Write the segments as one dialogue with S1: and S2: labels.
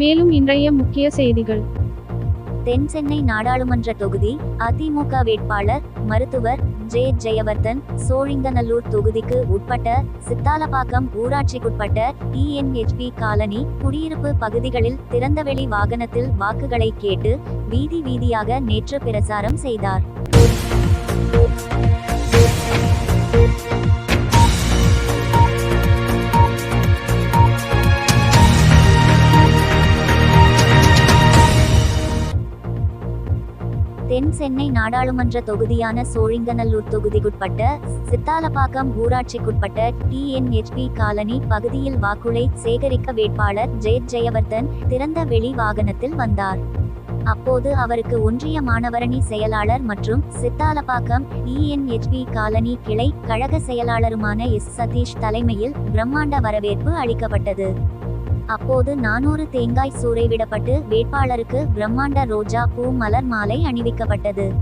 S1: மேலும் இன்றைய முக்கிய செய்திகள்.
S2: தென் சென்னை நாடாளுமன்ற தொகுதி அதிமுக வேட்பாளர் மருத்துவர் ஜே. ஜெயவர்தன் சோழிங்கநல்லூர் தொகுதிக்கு உட்பட்ட சித்தாலப்பாக்கம் ஊராட்சிக்குட்பட்ட டிஎன்ஹெச்பி காலனி குடியிருப்பு பகுதிகளில் திறந்தவெளி வாகனத்தில் வாக்குகளை கேட்டு வீதி வீதியாக நேற்று பிரசாரம் செய்தார். தென் சென்னை நாடாளுமன்ற தொகுதியான சோழிங்கநல்லூர் தொகுதிக்குட்பட்ட சித்தாலப்பாக்கம் ஊராட்சிக்குட்பட்ட டிஎன்ஹெச்பி காலனி பகுதியில் வாக்குளை சேகரிக்க வேட்பாளர் ஜெயத் ஜெயவர்தன் திறந்த வெளி வாகனத்தில் வந்தார். அப்போது அவருக்கு ஒன்றிய மாணவரணி செயலாளர் மற்றும் சித்தாலப்பாக்கம் இஎன்ஹெச்பி காலனி கிளை கழக செயலாளருமான எஸ். சதீஷ் தலைமையில் பிரம்மாண்ட வரவேற்பு அளிக்கப்பட்டது. அப்போது நானூறு தேங்காய் சூறைவிடப்பட்டு வேட்பாளருக்கு பிரம்மாண்ட ரோஜா பூ மலர் மாலை அணிவிக்கப்பட்டது.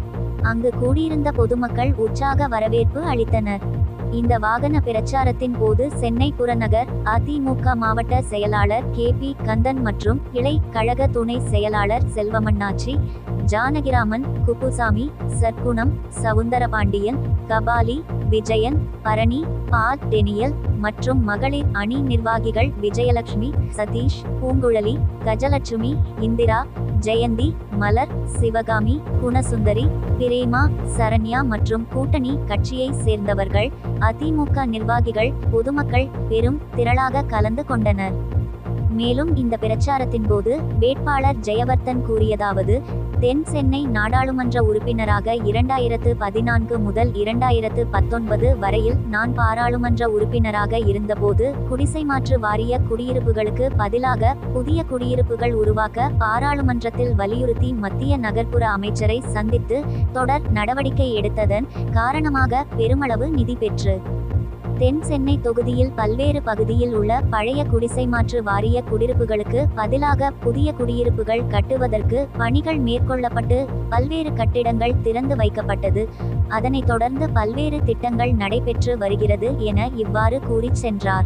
S2: அங்கு கூடியிருந்த பொதுமக்கள் உற்சாக வரவேற்பு அளித்தனர். இந்த வாகன பிரச்சாரத்தின் போது சென்னை புறநகர் அதிமுக மாவட்ட செயலாளர் கே பி கந்தன் மற்றும் இளை கழக துணை செயலாளர் செல்வமண்ணாச்சி ஜானகிராமன் குப்புசாமி சற்குணம் சவுந்தரபாண்டியன் கபாலி விஜயன் பரணி பால் டெனியல் மற்றும் மகளிர் அணி நிர்வாகிகள் விஜயலட்சுமி சதீஷ் பூங்குழலி கஜலட்சுமி இந்திரா ஜெயந்தி மலர் சிவகாமி குணசுந்தரி பிரேமா சரண்யா மற்றும் கூட்டணி கட்சியை சேர்ந்தவர்கள் அதிமுக நிர்வாகிகள் பொதுமக்கள் பெரும் திரளாக கலந்து கொண்டனர். மேலும் இந்த பிரச்சாரத்தின் போது வேட்பாளர் ஜெயவர்தன் கூறியதாவது தென் சென்னை நாடாளுமன்ற உறுப்பினராக இரண்டாயிரத்து பதினான்கு முதல் இரண்டாயிரத்து பத்தொன்பது வரையில் நான் பாராளுமன்ற உறுப்பினராக இருந்தபோது குடிசை மாற்று வாரிய குடியிருப்புகளுக்கு பதிலாக புதிய குடியிருப்புகள் உருவாக்க பாராளுமன்றத்தில் வலியுறுத்தி மத்திய நகர்ப்புற அமைச்சரை சந்தித்து தொடர் நடவடிக்கை எடுத்ததன் காரணமாக பெருமளவு நிதி பெற்று தென் சென்னை தொகுதியில் பல்வேறு பகுதியில் உள்ள பழைய குடிசை மாற்று வாரிய குடியிருப்புகளுக்கு பதிலாக புதிய குடியிருப்புகள் கட்டுவதற்கு பணிகள் மேற்கொள்ளப்பட்டு பல்வேறு கட்டிடங்கள் திறந்து வைக்கப்பட்டது. அதனைத் தொடர்ந்து பல்வேறு திட்டங்கள் நடைபெற்று வருகிறது என இவ்வாறு கூறிச் சென்றார்.